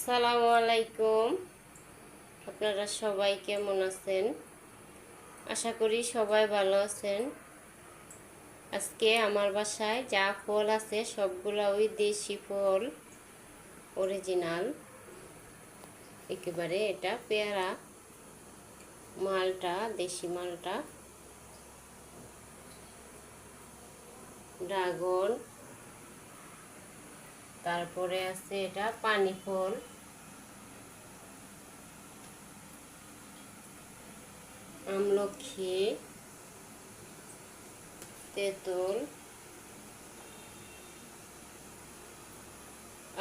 আসসালামু আলাইকুম আপনারা সবাই কেমন আছেন? আশা করি সবাই ভালো আছেন। আজকে আমার বাসায় যা ফল আছে সবগুলো ওই দেশি ফল অরিজিনাল একেবারে এটা পেয়ারা মালটা, দেশি মালটা। ড্রাগন। তারপরে আছে এটা পানি ফল। আমলক্ষী তেঁতুল।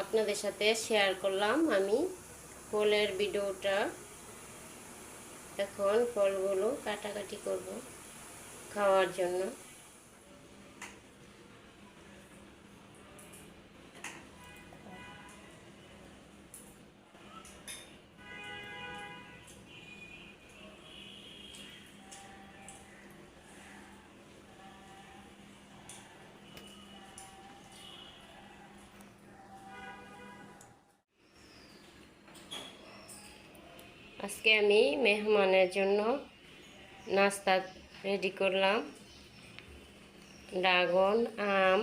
আপনাদের সাথে শেয়ার করলাম আমি ফলের ভিডিওটা। এখন ফলগুলো কাটাকাটি করব খাওয়ার জন্য। আজকে আমি মেহমানের জন্য নাস্তা রেডি করলাম। ড্রাগন, আম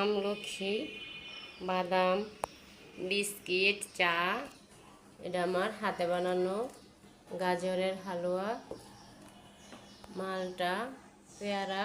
আমলক্ষী বাদাম, বিস্কিট, চা, এটা আমার হাতে বানানো। গাজরের হালুয়া, মালটা, পেয়ারা।